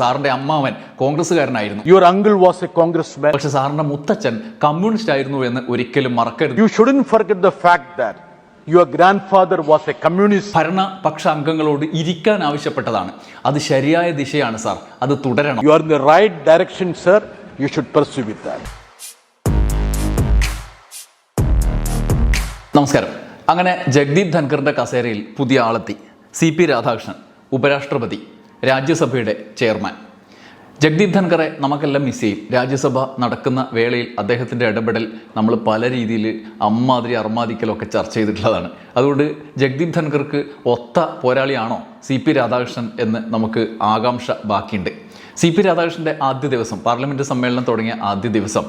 സാറിന്റെ അമ്മാവൻ കോൺഗ്രസ്സുകാരനായിരുന്നു. Your uncle was a Congress man പക്ഷെ സാറിന്റെ മുത്തച്ഛൻ കമ്മ്യൂണിസ്റ്റ് ആയിരുന്നു എന്ന് ഒരിക്കലും മറക്കരുത്. You shouldn't forget the fact that your grandfather was a communist ഭരണപക്ഷ അംഗങ്ങളോട് ഇരിക്കാൻ ആവശ്യപ്പെട്ടതാണ്. അത് ശരിയായ ദിശയാണ് സാർ. അത് തുടരണം. You are in the right direction sir you should pursue with that നമസ്കാരം. അങ്ങനെ ജഗ്ദീപ് ധൻഖറിന്റെ കസേരയിൽ പുതിയ ആളെത്തി. സി പി രാധാകൃഷ്ണൻ ഉപരാഷ്ട്രപതി. രാജ്യസഭയുടെ ചെയർമാൻ. ജഗ്ദീപ് ധൻഖറെ നമുക്കെല്ലാം മിസ് ചെയ്യും. രാജ്യസഭ നടക്കുന്ന വേളയിൽ അദ്ദേഹത്തിന്റെ ഇടപെടൽ നമ്മൾ പല രീതിയിൽ അമ്മാതിരി അർമാദിക്കലൊക്കെ ചർച്ച ചെയ്തിട്ടുള്ളതാണ്. അതുകൊണ്ട് ജഗ്ദീപ് ധൻഖർക്ക് ഒത്ത പോരാളിയാണോ സി പി രാധാകൃഷ്ണൻ എന്ന് നമുക്ക് ആകാംക്ഷ ബാക്കിയുണ്ട്. സി പി രാധാകൃഷ്ണന്റെ ആദ്യ ദിവസം പാർലമെന്റ് സമ്മേളനം തുടങ്ങിയ ആദ്യ ദിവസം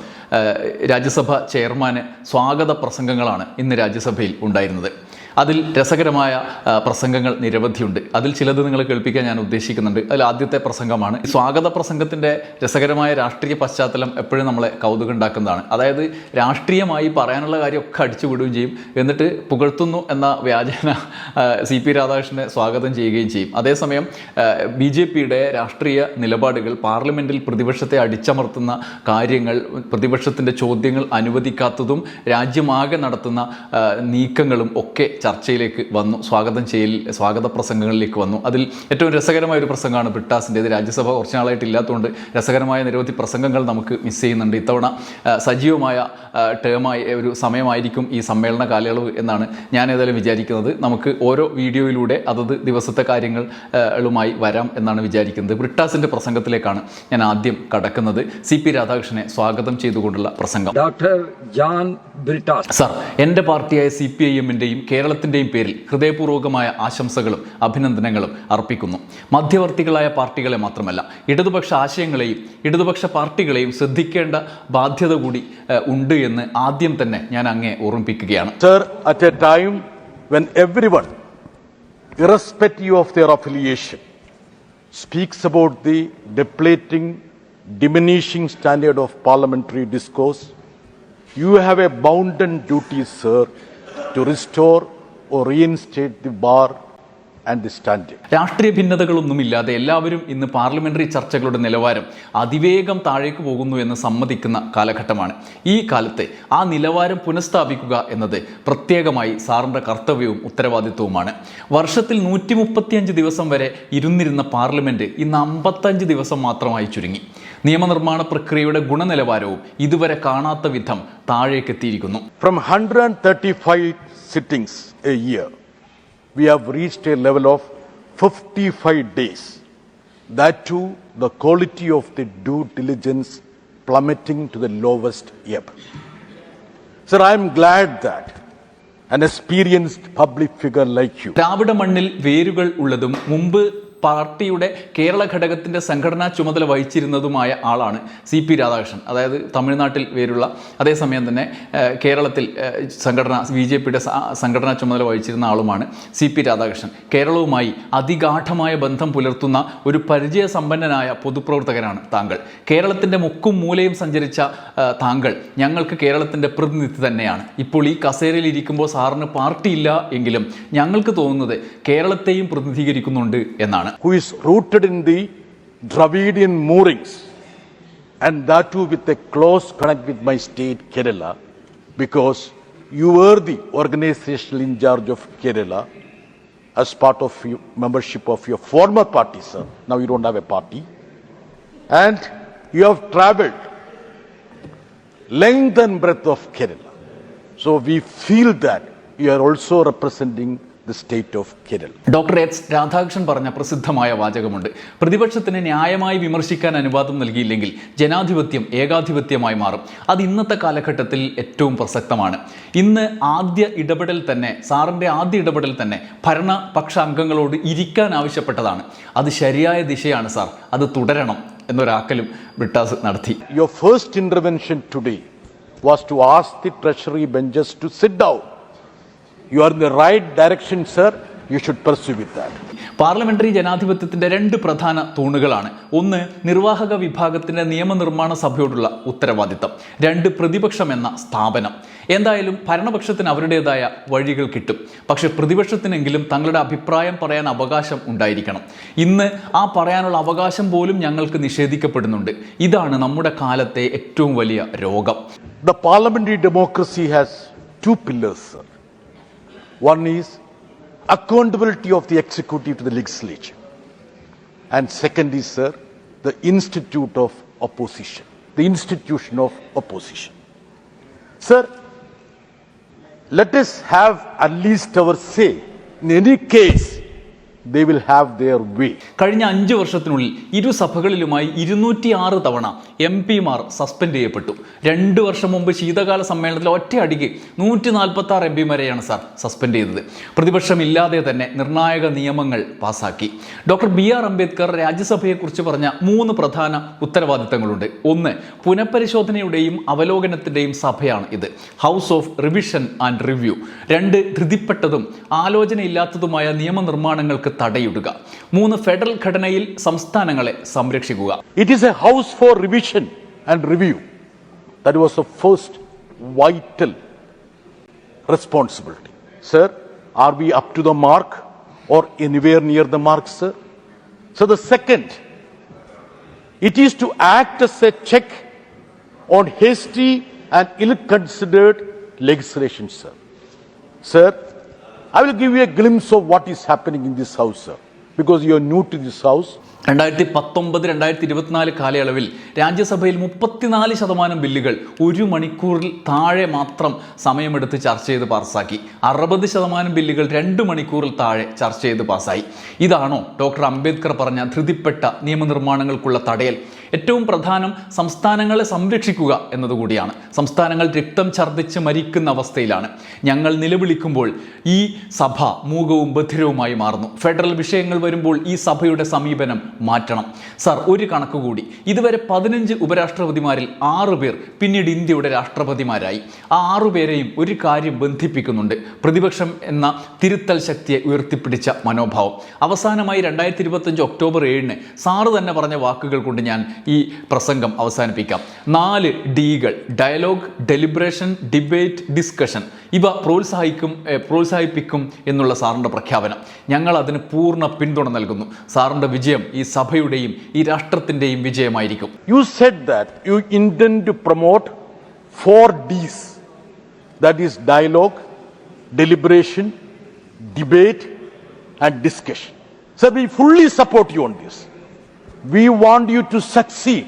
രാജ്യസഭ ചെയർമാന് സ്വാഗത പ്രസംഗങ്ങളാണ് ഇന്ന് രാജ്യസഭയിൽ ഉണ്ടായിരുന്നത്. അതിൽ രസകരമായ പ്രസംഗങ്ങൾ നിരവധിയുണ്ട്. അതിൽ ചിലത് നിങ്ങൾ കേൾപ്പിക്കാൻ ഞാൻ ഉദ്ദേശിക്കുന്നുണ്ട്. അതിൽ ആദ്യത്തെ പ്രസംഗമാണ്. സ്വാഗത പ്രസംഗത്തിന്റെ രസകരമായ രാഷ്ട്രീയ പശ്ചാത്തലം എപ്പോഴും നമ്മളെ കൗതുകം ഉണ്ടാക്കുന്നതാണ് അതായത് രാഷ്ട്രീയമായി പറയാനുള്ള കാര്യമൊക്കെ അടിച്ചു വിടുകയും ചെയ്യും. എന്നിട്ട് പുകഴ്ത്തുന്നു എന്ന വ്യാജന സി പി രാധാകൃഷ്ണനെ സ്വാഗതം ചെയ്യുകയും ചെയ്യും. അതേസമയം ബി ജെ പിയുടെ രാഷ്ട്രീയ നിലപാടുകൾ പാർലമെന്റിൽ പ്രതിപക്ഷത്തെ അടിച്ചമർത്തുന്ന കാര്യങ്ങൾ പ്രതിപക്ഷത്തിന്റെ ചോദ്യങ്ങൾ അനുവദിക്കാത്തതും രാജ്യമാകെ നടത്തുന്ന നീക്കങ്ങളും ഒക്കെ ചർച്ചയിലേക്ക് വന്നു സ്വാഗതം ചെയ്യൽ സ്വാഗത പ്രസംഗങ്ങളിലേക്ക് വന്നു. അതിൽ ഏറ്റവും രസകരമായ ഒരു പ്രസംഗമാണ് ബ്രിട്ടാസിന്റേത് രാജ്യസഭ കുറച്ച് നാളായിട്ട് ഇല്ലാത്തതുകൊണ്ട് രസകരമായ നിരവധി പ്രസംഗങ്ങൾ നമുക്ക് മിസ് ചെയ്യുന്നുണ്ട്. ഇത്തവണ സജീവമായ ടേമായ ഒരു സമയമായിരിക്കും ഈ സമ്മേളന കാലയളവ് എന്നാണ് ഞാൻ ഏതായാലും വിചാരിക്കുന്നത്. നമുക്ക് ഓരോ വീഡിയോയിലൂടെ അതത് ദിവസത്തെ കാര്യങ്ങളുമായി വരാം എന്നാണ് വിചാരിക്കുന്നത്. ബ്രിട്ടാസിന്റെ പ്രസംഗത്തിലേക്കാണ് ഞാൻ ആദ്യം കടക്കുന്നത്. സി പി രാധാകൃഷ്ണനെ സ്വാഗതം ചെയ്തുകൊണ്ടുള്ള പ്രസംഗം. ഡോക്ടർ ജാൻ ബ്രിട്ടാസ്. സർ എന്റെ പാർട്ടിയായ സി പി ഐ എമ്മിന്റെയും കേരളത്തിന്റെയും പേരിൽ ഹൃദയപൂർവകമായ ആശംസകളും അഭിനന്ദനങ്ങളും അർപ്പിക്കുന്നു മധ്യവർത്തികളായ പാർട്ടികളെ മാത്രമല്ല ഇടതുപക്ഷ ആശയങ്ങളെയും ഇടതുപക്ഷ പാർട്ടികളെയും ശ്രദ്ധിക്കേണ്ട ബാധ്യത കൂടി ഉണ്ട് എന്ന് ആദ്യം തന്നെ ഞാൻ അങ്ങേ ഓർമ്മിപ്പിക്കുകയാണ് Sir, at a time when everyone, irrespective of their affiliation, speaks about the depleting, diminishing standard of parliamentary discourse, you have a bounden duty, sir, to restore or reinstate the bar and the standard. രാഷ്ട്രീയ ഭിന്നതകളൊന്നുമില്ലാതെ എല്ലാവരും ഇന്ന് parliamentary ചർച്ചകളുടെ നിലവാരം അതിവേഗം താഴേക്ക് പോകുന്നു എന്ന് സമ്മതിക്കുന്ന കാലഘട്ടമാണ്. ഈ കാലത്തെ ആ നിലവാരം പുനഃസ്ഥാപിക്കുക എന്നത് പ്രത്യേകമായി സാറിന്റെ കർത്തവ്യവും ഉത്തരവാദിത്വവുമാണ്. വർഷത്തിൽ നൂറ്റി ദിവസം വരെ ഇരുന്നിരുന്ന പാർലമെന്റ് ഇന്ന് അമ്പത്തഞ്ച് ദിവസം മാത്രമായി ചുരുങ്ങി. നിയമനിർമ്മാണ പ്രക്രിയയുടെ ഗുണനിലവാരവും ഇതുവരെ കാണാത്ത വിധം താഴേക്കെത്തിയിരിക്കുന്നു From 135 sittings a year, we have reached a level of 55 days. That too, the quality of the due diligence plummeting to the lowest ebb. Sir, I am glad that an experienced public figure like you ദ്രാവിഡ മണ്ണിൽ വേരുകൾ ഉള്ളതും മുമ്പ് പാർട്ടിയുടെ കേരള ഘടകത്തിന്റെ സംഘടനാ ചുമതല വഹിച്ചിരുന്നതുമായ ആളാണ് C P Radhakrishnan. അതായത് തമിഴ്നാട്ടിൽ പേരുള്ള അതേസമയം തന്നെ കേരളത്തിൽ സംഘടന ബി ജെ പിയുടെ സംഘടനാ ചുമതല വഹിച്ചിരുന്ന ആളുമാണ് സി പി രാധാകൃഷ്ണൻ. കേരളവുമായി അതിഗാഠമായ ബന്ധം പുലർത്തുന്ന ഒരു പരിചയസമ്പന്നനായ പൊതുപ്രവർത്തകനാണ് താങ്കൾ. കേരളത്തിന്റെ മുക്കും മൂലയും സഞ്ചരിച്ച താങ്കൾ ഞങ്ങൾക്ക് കേരളത്തിന്റെ പ്രതിനിധി തന്നെയാണ്. ഇപ്പോൾ ഈ കസേരയിൽ ഇരിക്കുമ്പോൾ സാറിന് പാർട്ടിയില്ല എങ്കിലും ഞങ്ങൾക്ക് തോന്നുന്നത് കേരളത്തെയും പ്രതിനിധീകരിക്കുന്നുണ്ട് എന്നാണ്. Who is rooted in the Dravidian moorings. And that too with a close connect with my state Kerala because you were the organizational in charge of Kerala as part of your membership of your former party sir. Now you don't have a party. And you have traveled length and breadth of Kerala. So we feel that you are also representing the state of Kerala doctor H Radhakrishnan പറഞ്ഞ പ്രസിദ്ധമായ വാചകമുണ്ട്. പ്രതിപക്ഷത്തിന് ന്യായമായി വിമർശിക്കാൻ അനുവാദം നൽകിയില്ലെങ്കിൽ ജനാധിപത്യം ഏകാധിപത്യമായി മാറും. അത് ഇന്നത്തെ കാലഘട്ടത്തിൽ ഏറ്റവും പ്രസക്തമാണ്. ഇന്ന് ആദ്യ ഇടപെടൽ തന്നെ സാറിന്റെ ആദ്യ ഇടപെടൽ തന്നെ ഭരണപക്ഷ അംഗങ്ങളോട് ഇരിക്കാൻ ആവശ്യപ്പെട്ടതാണ്. അത് ശരിയായ ദിശയാണ് സാർ. അത് തുടരണം എന്നൊരാക്കലും ബ്രിട്ടാസ് നടത്തി. Your first intervention today was to ask the treasury benches to sit down. You are in the right direction sir you should pursue with that. പാർലമെന്ററി ജനാധിപത്യത്തിന്റെ രണ്ട് പ്രധാന തൂണുകളാണ്. ഒന്ന് നിർവാഹക വിഭാഗത്തിന്റെ നിയമനിർമ്മാണ സഭയോടുള്ള ഉത്തരവാദിത്തം. രണ്ട് പ്രതിപക്ഷം എന്ന സ്ഥാപനം. എന്തായാലും ഭരണപക്ഷത്തിന് അവരുടേതായ വഴികൾ കിട്ടും. പക്ഷെ പ്രതിപക്ഷത്തിനെങ്കിലും തങ്ങളുടെ അഭിപ്രായം പറയാൻ അവകാശം ഉണ്ടായിരിക്കണം. ഇന്ന് ആ പറയാനുള്ള അവകാശം പോലും ഞങ്ങൾക്ക് നിഷേധിക്കപ്പെടുന്നുണ്ട്. ഇതാണ് നമ്മുടെ കാലത്തെ ഏറ്റവും വലിയ രോഗം. The parliamentary democracy has two pillars. One is accountability of the executive to the legislature. And second is, sir, the institute of opposition, the institution of opposition. Sir, let us have at least our say. In any case, they will have their way. കഴിഞ്ഞ അഞ്ച് വർഷത്തിനുള്ളിൽ ഇരു സഭകളിലുമായി ഇരുന്നൂറ്റി ആറ് തവണ M പിമാർ suspend ചെയ്യപ്പെട്ടു. രണ്ട് വർഷം മുമ്പ് ശീതകാല സമ്മേളനത്തിൽ ഒറ്റയടിക്ക് നൂറ്റി നാൽപ്പത്തി ആറ് എം പിമാരെയാണ് സാർ സസ്പെൻഡ് ചെയ്തത്. പ്രതിപക്ഷമില്ലാതെ തന്നെ നിർണായക നിയമങ്ങൾ പാസാക്കി. ഡോക്ടർ ബി ആർ അംബേദ്കർ രാജ്യസഭയെക്കുറിച്ച് പറഞ്ഞ മൂന്ന് പ്രധാന ഉത്തരവാദിത്തങ്ങളുണ്ട്. ഒന്ന് പുനഃപരിശോധനയുടെയും അവലോകനത്തിന്റെയും സഭയാണ് ഇത്. House of revision and review രണ്ട് ധൃതിപ്പെട്ടതും ആലോചനയില്ലാത്തതുമായ നിയമനിർമ്മാണങ്ങൾക്ക് തടയിടുക. മൂന്ന് ഫെഡറൽ ഘടനയിൽ സംസ്ഥാനങ്ങളെ സംരക്ഷിക്കുക. It is a house for revision and review that was a first vital responsibility sir are we up to the mark or anywhere near the mark sir so the second it is to act as a check on hasty and inconsidered legislation sir sir I will give you a glimpse of what is happening in this house, sir, because you are new to this house. രണ്ടായിരത്തി പത്തൊമ്പത് രണ്ടായിരത്തി ഇരുപത്തിനാല് കാലയളവിൽ രാജ്യസഭയിൽ മുപ്പത്തിനാല് ശതമാനം ബില്ലുകൾ ഒരു മണിക്കൂറിൽ താഴെ മാത്രം സമയമെടുത്ത് ചർച്ച ചെയ്ത് പാസ്സാക്കി. അറുപത് ശതമാനം ബില്ലുകൾ രണ്ട് മണിക്കൂറിൽ താഴെ ചർച്ച ചെയ്ത് പാസ്സായി. ഇതാണോ ഡോക്ടർ അംബേദ്കർ പറഞ്ഞ ധൃതിപ്പെട്ട നിയമനിർമ്മാണങ്ങൾക്കുള്ള തടയൽ? ഏറ്റവും പ്രധാനം സംസ്ഥാനങ്ങളെ സംരക്ഷിക്കുക എന്നതുകൂടിയാണ്. സംസ്ഥാനങ്ങൾ രക്തം ഛർദ്ദിച്ച് മരിക്കുന്ന അവസ്ഥയിലാണ്. ഞങ്ങൾ നിലവിളിക്കുമ്പോൾ ഈ സഭ മൂകവും ബധിരവുമായി മാറുന്നു. ഫെഡറൽ വിഷയങ്ങൾ വരുമ്പോൾ ഈ സഭയുടെ സമീപനം മാറ്റണം. സാർ ഒരു കണക്ക് കൂടി. ഇതുവരെ പതിനഞ്ച് ഉപരാഷ്ട്രപതിമാരിൽ ആറ് പേർ പിന്നീട് ഇന്ത്യയുടെ രാഷ്ട്രപതിമാരായി. ആ ആറു പേരെയും ഒരു കാര്യം ബന്ധിപ്പിക്കുന്നുണ്ട്. പ്രതിപക്ഷം എന്ന തിരുത്തൽ ശക്തിയെ ഉയർത്തിപ്പിടിച്ച മനോഭാവം. അവസാനമായി രണ്ടായിരത്തി ഇരുപത്തഞ്ച് ഒക്ടോബർ ഏഴിന് സാറ് തന്നെ പറഞ്ഞ വാക്കുകൾ കൊണ്ട് ഞാൻ ഈ പ്രസംഗം അവസാനിപ്പിക്കാം. നാല് ഡികൾ ഡയലോഗ് ഡെലിബ്രേഷൻ ഡിബേറ്റ് ഡിസ്കഷൻ. ഇവ പ്രോത്സാഹിക്കും പ്രോത്സാഹിപ്പിക്കും എന്നുള്ള സാറിന്റെ പ്രഖ്യാപനം ഞങ്ങൾ അതിന് പൂർണ പിന്തുണ നൽകുന്നു സാറിന്റെ വിജയം ഈ സഭയുടെയും ഈ രാഷ്ട്രത്തിന്റെയും വിജയമായിരിക്കും You said that you intend to promote four D's that is, dialogue, deliberation, debate, and discussion. So, we fully support you on this. We want you to succeed.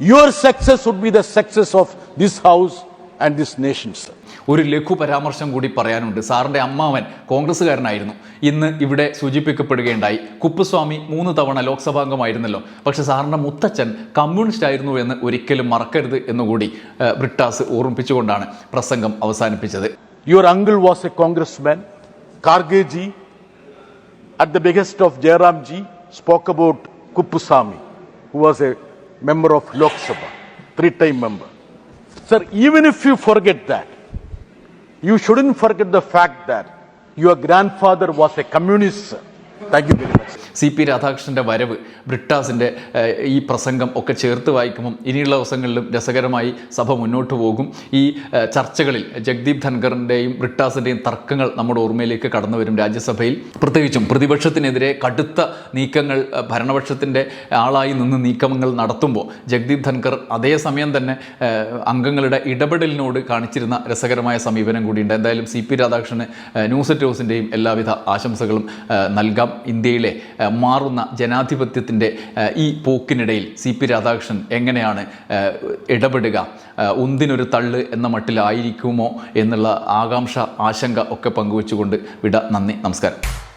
Your success would be the success of this house and this nation, sir. ഒരു ലഘു പരാമർശം കൂടി പറയാനുണ്ട്. സാറിന്റെ അമ്മാവൻ കോൺഗ്രസ്സുകാരനായിരുന്നു. ഇന്ന് ഇവിടെ സൂചിപ്പിക്കപ്പെടുകയുണ്ടായി. കുപ്പുസ്വാമി മൂന്ന് തവണ ലോക്സഭാംഗമായിരുന്നല്ലോ. പക്ഷെ സാറിന്റെ മുത്തച്ഛൻ കമ്മ്യൂണിസ്റ്റ് ആയിരുന്നു എന്ന് ഒരിക്കലും മറക്കരുത് എന്നുകൂടി ബ്രിട്ടാസ് ഓർമ്മിപ്പിച്ചുകൊണ്ടാണ് പ്രസംഗം അവസാനിപ്പിച്ചത്. Your uncle was a Congress man Karge ji at the biggest of Jairam ji spoke about Kuppuswamy who was a member of Lok Sabha, three-time member. Sir, even if you forget that, you shouldn't forget the fact that your grandfather was a communist. Sir. You very much. C P രാധാകൃഷ്ണന്റെ വരവ് ബ്രിട്ടാസിന്റെ ഈ പ്രസംഗം ഒക്കെ ചേർത്ത് വായിക്കുമ്പം ഇനിയുള്ള ദിവസങ്ങളിലും രസകരമായി സഭ മുന്നോട്ട് പോകും ഈ ചർച്ചകളിൽ ജഗ്ദീപ് ധൻഖറിന്റെയും ബ്രിട്ടാസിന്റെയും തർക്കങ്ങൾ നമ്മുടെ ഓർമ്മയിലേക്ക് കടന്നു വരും രാജ്യസഭയിൽ പ്രത്യേകിച്ചും പ്രതിപക്ഷത്തിനെതിരെ കടുത്ത നീക്കങ്ങൾ ഭരണപക്ഷത്തിന്റെ ആളായി നിന്ന് നീക്കങ്ങൾ നടത്തുമ്പോൾ ജഗ്ദീപ് ധൻഖർ അതേസമയം തന്നെ അംഗങ്ങളുടെ ഇടപെടലിനോട് കാണിച്ചിരുന്ന രസകരമായ സമീപനം കൂടിയുണ്ട് എന്തായാലും സി പി രാധാകൃഷ്ണന് ന്യൂസ് അറ്റ് ഹൗസിന്റെയും എല്ലാവിധ ആശംസകളും നൽകാം ഇന്ത്യയിലെ മാറുന്ന ജനാധിപത്യത്തിന്റെ ഈ പോക്കിനിടയിൽ സി പി രാധാകൃഷ്ണൻ എങ്ങനെയാണ് ഇടപെടുക ഒന്നിനൊരു തള്ള് എന്ന മട്ടിലായിരിക്കുമോ എന്നുള്ള ആകാംക്ഷ ആശങ്ക ഒക്കെ പങ്കുവെച്ചുകൊണ്ട് വിട നന്ദി നമസ്കാരം.